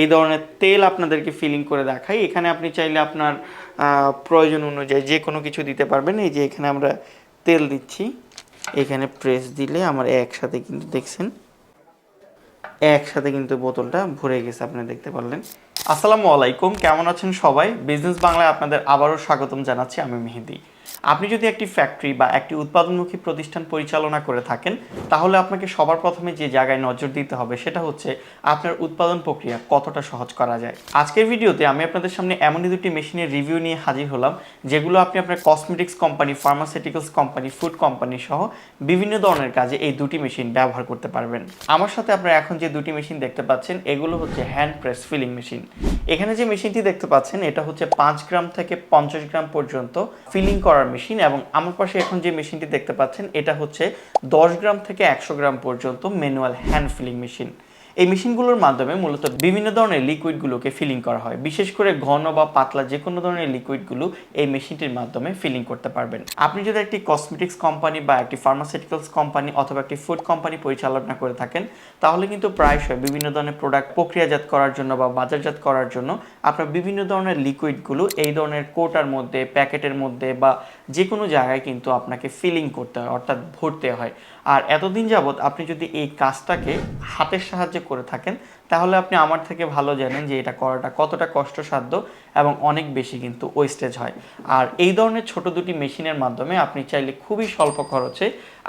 এই ধরনের তেল আপনাদেরকে ফিলিং করে দেখাই। এখানে আপনি চাইলে আপনার প্রয়োজন অনুযায়ী যে কোনো কিছু দিতে পারবেন। এই যে এখানে আমরা তেল দিচ্ছি। এখানে প্রেস দিলে আমার একসাথে কিন্তু দেখছেন, একসাথে কিন্তু বোতলটা ভরে গেছে, আপনি দেখতে পারলেন। আসসালামু আলাইকুম, কেমন আছেন সবাই? বিজনেস বাংলায় আপনাদের আবারও স্বাগতম জানাচ্ছি, আমি মেহেদি। আপনি যদি একটি ফ্যাক্টরি বা একটি উৎপাদনমুখী প্রতিষ্ঠান পরিচালনা করে থাকেন, তাহলে আপনাকে সবার প্রথমে যে জায়গায় নজর দিতে হবে সেটা হচ্ছে আপনার উৎপাদন প্রক্রিয়া কতটা সহজ করা যায়। আজকের ভিডিওতে আমি আপনাদের সামনে এমনই দুটি মেশিনের রিভিউ নিয়ে হাজির হলাম, যেগুলো আপনি আপনার cosmetics company pharmaceuticals company food company সহ বিভিন্ন ধরনের কাজে এই দুটি মেশিন ব্যবহার করতে পারবেন। আমার সাথে আপনারা এখন যে দুটি মেশিন দেখতে পাচ্ছেন, এগুলো হচ্ছে হ্যান্ড প্রেস ফিলিং মেশিন এখানে যে মেশিনটি দেখতে পাচ্ছেন, এটা হচ্ছে পাঁচ গ্রাম থেকে পঞ্চাশ গ্রাম পর্যন্ত ফিলিং করার মেশিন এবং আমার পাশে এখন যে মেশিনটি দেখতে পাচ্ছেন, এটা হচ্ছে দশ গ্রাম থেকে একশো গ্রাম পর্যন্ত ম্যানুয়াল হ্যান্ড ফিলিং মেশিন এই মেশিনগুলোর মাধ্যমে মূলত বিভিন্ন ধরনের লিকুইডগুলোকে ফিলিং করা হয়। বিশেষ করে ঘন বা পাতলা যে কোনো ধরনের লিকুইডগুলো এই মেশিনটির মাধ্যমে ফিলিং করতে পারবেন। আপনি যদি একটি কসমেটিক্স কোম্পানি বা একটি ফার্মাসিউটিক্যালস কোম্পানি অথবা একটি ফুড কোম্পানি পরিচালনা করে থাকেন, তাহলে কিন্তু প্রায়শই বিভিন্ন ধরনের প্রোডাক্ট প্রক্রিয়াজাত করার জন্য বা বাজারজাত করার জন্য আপনার বিভিন্ন ধরনের লিকুইডগুলো এই ধরনের কোটার মধ্যে, প্যাকেটের মধ্যে বা যে কোনো জায়গায় কিন্তু আপনাকে ফিলিং করতে হয়, অর্থাৎ ভরতে হয়। আর এতদিন যাবৎ আপনি যদি এই কাজটাকে হাতের সাহায্যে করে থাকেন, তাহলে আপনি আমার থেকে ভালো জানেন যে এটা করাটা কতটা কষ্টসাধ্য এবং অনেক বেশি কিন্তু ওয়েস্টেজ হয়। আর এই ধরনের ছোট দুটি মেশিনের মাধ্যমে আপনি চাইলে খুবই স্বল্প খরচে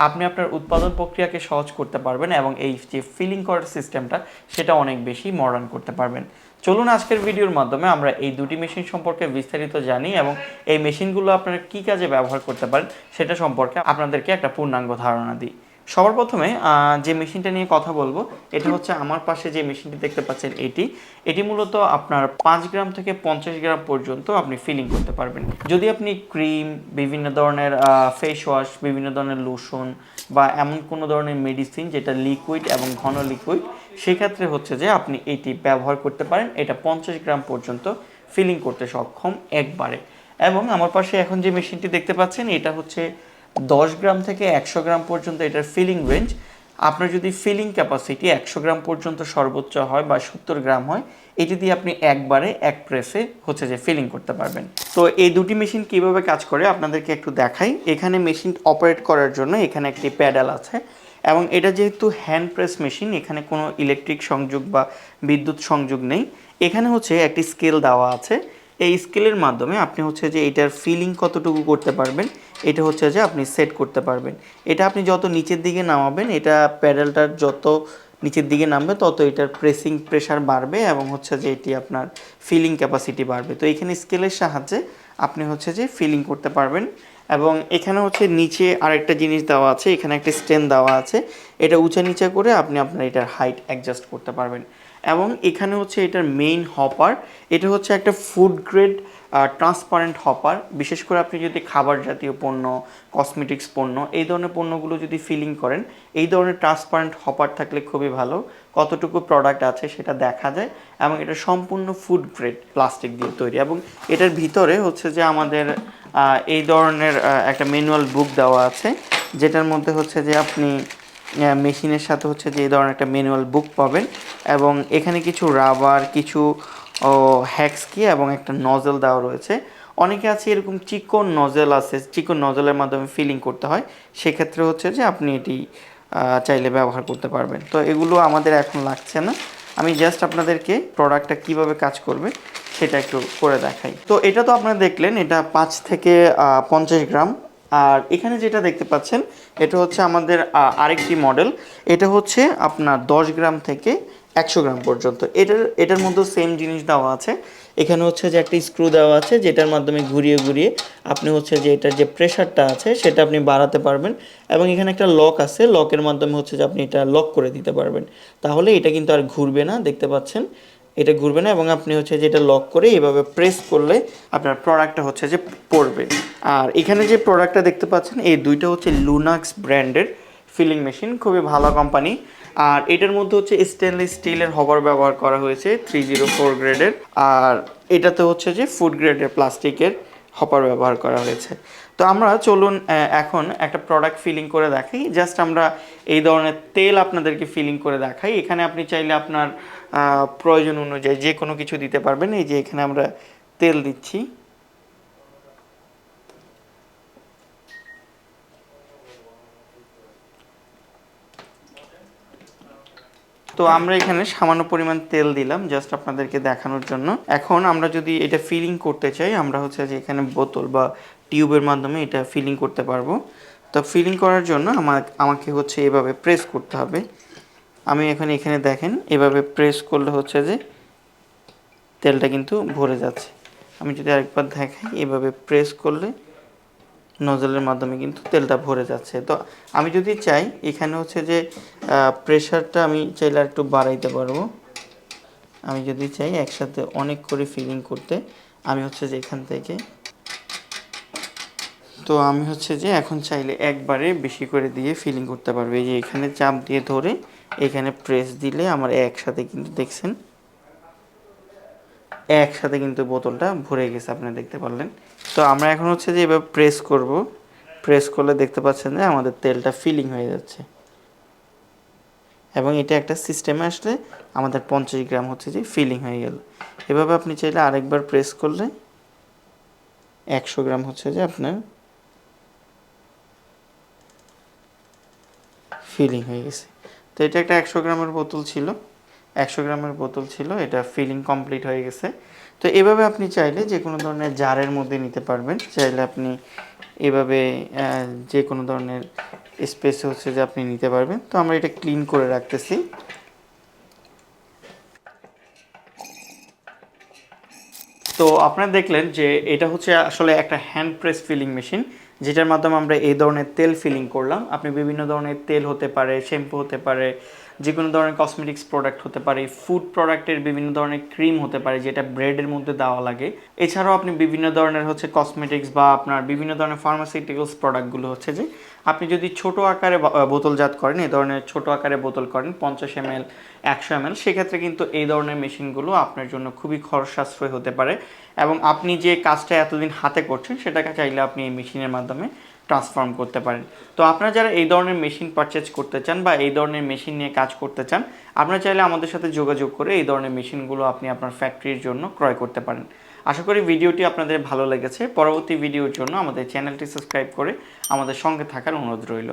আপনি আপনার উৎপাদন প্রক্রিয়াকে সহজ করতে পারবেন এবং এই যে ফিলিং করার সিস্টেমটা সেটা অনেক বেশি মডার্ন করতে পারবেন। চলুন আজকের ভিডিওর মাধ্যমে আমরা এই দুটি মেশিন সম্পর্কে বিস্তারিত জানি এবং এই মেশিনগুলো আপনারা কী কাজে ব্যবহার করতে পারেন, সেটা সম্পর্কে আপনাদেরকে একটা পূর্ণাঙ্গ ধারণা দিই। সবার প্রথমে যে মেশিনটা নিয়ে কথা বলব, এটা হচ্ছে আমার পাশে যে মেশিনটি দেখতে পাচ্ছেন এটি। এটি মূলত আপনার পাঁচ গ্রাম থেকে পঞ্চাশ গ্রাম পর্যন্ত আপনি ফিলিং করতে পারবেন। যদি আপনি ক্রিম বিভিন্ন ধরনের ফেস ওয়াশ বিভিন্ন ধরনের লোশন বা এমন কোনো ধরনের মেডিসিন যেটা লিকুইড এবং ঘন লিকুইড সেক্ষেত্রে হচ্ছে যে আপনি এটি ব্যবহার করতে পারেন। এটা পঞ্চাশ গ্রাম পর্যন্ত ফিলিং করতে সক্ষম একবারে। এবং আমার পাশে এখন যে মেশিনটি দেখতে পাচ্ছেন, এটা হচ্ছে দশ গ্রাম থেকে একশো গ্রাম পর্যন্ত এটার ফিলিং রেঞ্জ আপনার যদি ফিলিং ক্যাপাসিটি একশো গ্রাম পর্যন্ত সর্বোচ্চ হয় বা সত্তর গ্রাম হয়, এটি দিয়ে আপনি একবারে এক প্রেসে হচ্ছে যে ফিলিং করতে পারবেন। তো এই দুটি মেশিন কীভাবে কাজ করে আপনাদেরকে একটু দেখাই। এখানে মেশিন অপারেট করার জন্য এখানে একটি প্যাডেল আছে এবং এটা যেহেতু হ্যান্ড প্রেস মেশিন এখানে কোনো ইলেকট্রিক সংযোগ বা বিদ্যুৎ সংযোগ নেই। এখানে হচ্ছে একটি স্কেল দেওয়া আছে। এই স্কেলের মাধ্যমে আপনি হচ্ছে যে এটার ফিলিং কতটুকু করতে পারবেন, এটা হচ্ছে যে আপনি সেট করতে পারবেন। এটা আপনি যত নিচের দিকে নামাবেন, এটা প্যাডেলটার যত নিচের দিকে নামবে, তত এটার প্রেসিং প্রেশার বাড়বে এবং হচ্ছে যে এটি আপনার ফিলিং ক্যাপাসিটি বাড়বে। তো এখানে স্কেলের সাহায্যে আপনি হচ্ছে যে ফিলিং করতে পারবেন এবং এখানে হচ্ছে নিচে আরেকটা জিনিস দেওয়া আছে, এখানে একটা স্ট্যান্ড দেওয়া আছে। এটা উঁচা নিচা করে আপনি আপনার এটার হাইট অ্যাডজাস্ট করতে পারবেন। এবং এখানে হচ্ছে এটার মেইন হপার এটা হচ্ছে একটা ফুড গ্রেড ট্রান্সপারেন্ট হপার বিশেষ করে আপনি যদি খাবার জাতীয় পণ্য কসমেটিক্স পণ্য, এই ধরনের পণ্যগুলো যদি ফিলিং করেন, এই ধরনের ট্রান্সপারেন্ট হপার থাকলে খুবই ভালো। কতটুকু প্রোডাক্ট আছে সেটা দেখা যায় এবং এটা সম্পূর্ণ ফুড গ্রেড প্লাস্টিক দিয়ে তৈরি। এবং এটার ভিতরে হচ্ছে যে আমাদের এই ধরনের একটা ম্যানুয়াল বুক দেওয়া আছে, যেটার মধ্যে হচ্ছে যে আপনি মেশিনের সাথে হচ্ছে যে এই ধরনের একটা ম্যানুয়াল বুক পাবেন এবং এখানে কিছু রাবার কিছু হ্যাক্স কি এবং একটা নজেল দেওয়া রয়েছে। অনেকে আছে এরকম চিকন নজেল আছে, চিকন নজেলের মাধ্যমে ফিলিং করতে হয়। সেক্ষেত্রে হচ্ছে যে আপনি এটি চাইলে ব্যবহার করতে পারবেন। তো এগুলো আমাদের এখন লাগছে না। আমি জাস্ট আপনাদেরকে প্রোডাক্টটা কীভাবে কাজ করবে সেটা একটু করে দেখাই। তো এটা তো আপনারা দেখলেন, এটা পাঁচ থেকে পঞ্চাশ গ্রাম। আর এখানে যেটা দেখতে পাচ্ছেন, এটা হচ্ছে আমাদের আরেকটি মডেল এটা হচ্ছে আপনার দশ গ্রাম থেকে একশো গ্রাম পর্যন্ত। এটার এটার মধ্যে সেম জিনিস দেওয়া আছে। এখানে হচ্ছে যে একটা স্ক্রু দেওয়া আছে, যেটার মাধ্যমে ঘুরিয়ে ঘুরিয়ে আপনি হচ্ছে যে এটার যে প্রেশারটা আছে, সেটা আপনি বাড়াতে পারবেন। এবং এখানে একটা লক আছে লকের মাধ্যমে হচ্ছে যে আপনি এটা লক করে দিতে পারবেন। তাহলে এটা কিন্তু আর ঘুরবে না, দেখতে পাচ্ছেন? এটা ঘুরবে না এবং আপনি হচ্ছে যে এটা লক করে এভাবে প্রেস করলে আপনার প্রোডাক্টটা হচ্ছে যে পড়বে। আর এখানে যে প্রোডাক্টটা দেখতে পাচ্ছেন, এই দুইটা হচ্ছে লুনাক্স ব্র্যান্ডের ফিলিং মেশিন খুবই ভালো কোম্পানি আর এটার মধ্যে হচ্ছে স্টেনলেস স্টিলের হবার ব্যবহার করা হয়েছে থ্রি জিরো ফোর গ্রেডের আর এটাতে হচ্ছে যে ফুড গ্রেডের প্লাস্টিকের হপার ব্যবহার করা হয়েছে। তো আমরা চলুন এখন একটা প্রোডাক্ট ফিলিং করে দেখাই। জাস্ট আমরা এই ধরনের তেল আপনাদেরকে ফিলিং করে দেখাই। এখানে আপনি চাইলে আপনার প্রয়োজন অনুযায়ী যে কোনো কিছু দিতে পারবেন। এই যে এখানে আমরা তেল দিচ্ছি। তো আমরা এখানে সামান্য পরিমাণ তেল দিলাম জাস্ট আপনাদেরকে দেখানোর জন্য। এখন আমরা যদি এটা ফিলিং করতে চাই, আমরা হচ্ছে যে এখানে বোতল বা টিউবের মাধ্যমে এটা ফিলিং করতে পারব। তো ফিলিং করার জন্য আমার আমাকে হচ্ছে এভাবে প্রেস করতে হবে। আমি এখন এখানে দেখেন, এভাবে প্রেস করলে হচ্ছে যে তেলটা কিন্তু ভরে যাচ্ছে। আমি যদি আরেকবার দেখাই, এভাবে প্রেস করলে নজলের মাধ্যমে কিন্তু তেলটা ভরে যাচ্ছে। তো আমি যদি চাই, এখানে হচ্ছে যে প্রেশারটা আমি চাইলে একটু বাড়াইতে পারব। আমি যদি চাই একসাথে অনেক করে ফিলিং করতে, আমি হচ্ছে যে এখান থেকে, তো আমি হচ্ছে যে এখন চাইলে একবারে বেশি করে দিয়ে ফিলিং করতে পারব। এই যে এখানে চাপ দিয়ে ধরে, এখানে প্রেস দিলে আমার একসাথে কিন্তু দেখছেন একসাথে কিন্তু বোতলটা ভরে গেছে, আপনি দেখতে পারলেন। তো আমরা এখন হচ্ছে যে এভাবে প্রেস করব। প্রেস করলে দেখতে পাচ্ছেন যে আমাদের তেলটা ফিলিং হয়ে যাচ্ছে। এবং এটা একটা সিস্টেমে আসলে আমাদের পঞ্চাশ গ্রাম হচ্ছে যে ফিলিং হয়ে গেল। এভাবে আপনি চাইলে আরেকবার প্রেস করলে একশো গ্রাম হচ্ছে যে আপনার ফিলিং হয়ে গেছে। তো এটা একটা একশো গ্রামের বোতল ছিল। একশো গ্রামের বোতল ছিল, এটা ফিলিং কমপ্লিট হয়ে গেছে। তো এভাবে আপনি চাইলে যে কোনো ধরনের জারের মধ্যে নিতে পারবেন। চাইলে আপনি এভাবে যে কোনো ধরনের স্পেস হচ্ছে যে আপনি নিতে পারবেন। তো আমরা এটা ক্লিন করে রাখতেছি। তো আপনারা দেখলেন যে এটা হচ্ছে আসলে একটা হ্যান্ড প্রেস ফিলিং মেশিন যেটার মাধ্যমে আমরা এই ধরনের তেল ফিলিং করলাম। আপনি বিভিন্ন ধরনের তেল হতে পারে শ্যাম্পু হতে পারে যে কোনো ধরনের কসমেটিক্স প্রোডাক্ট হতে পারে ফুড প্রোডাক্টের বিভিন্ন ধরনের ক্রিম হতে পারে, যেটা ব্রেডের মধ্যে দেওয়া লাগে। এছাড়াও আপনি বিভিন্ন ধরনের হচ্ছে কসমেটিক্স বা আপনার বিভিন্ন ধরনের ফার্মাসিউটিক্যালস প্রোডাক্টগুলো হচ্ছে যে, আপনি যদি ছোট আকারে বোতলজাত করেন, এই ধরনের ছোট আকারে বোতল করেন, পঞ্চাশ এম এল একশো এম এল সেক্ষেত্রে কিন্তু এই ধরনের মেশিনগুলো আপনার জন্য খুবই খরচ সাশ্রয় হতে পারে। এবং আপনি যে কাজটা এতদিন হাতে করছেন, সেটাকে চাইলে আপনি এই মেশিনের মাধ্যমে ট্রান্সফর্ম করতে পারেন। তো আপনারা যারা এই ধরনের মেশিন পারচেজ করতে চান বা এই ধরনের মেশিন নিয়ে কাজ করতে চান, আপনারা চাইলে আমাদের সাথে যোগাযোগ করে এই ধরনের মেশিনগুলো আপনি আপনার ফ্যাক্টরির জন্য ক্রয় করতে পারেন। আশা করি ভিডিওটি আপনাদের ভালো লেগেছে। পরবর্তী ভিডিওর জন্য আমাদের চ্যানেলটি সাবস্ক্রাইব করে আমাদের সঙ্গে থাকার অনুরোধ রইল।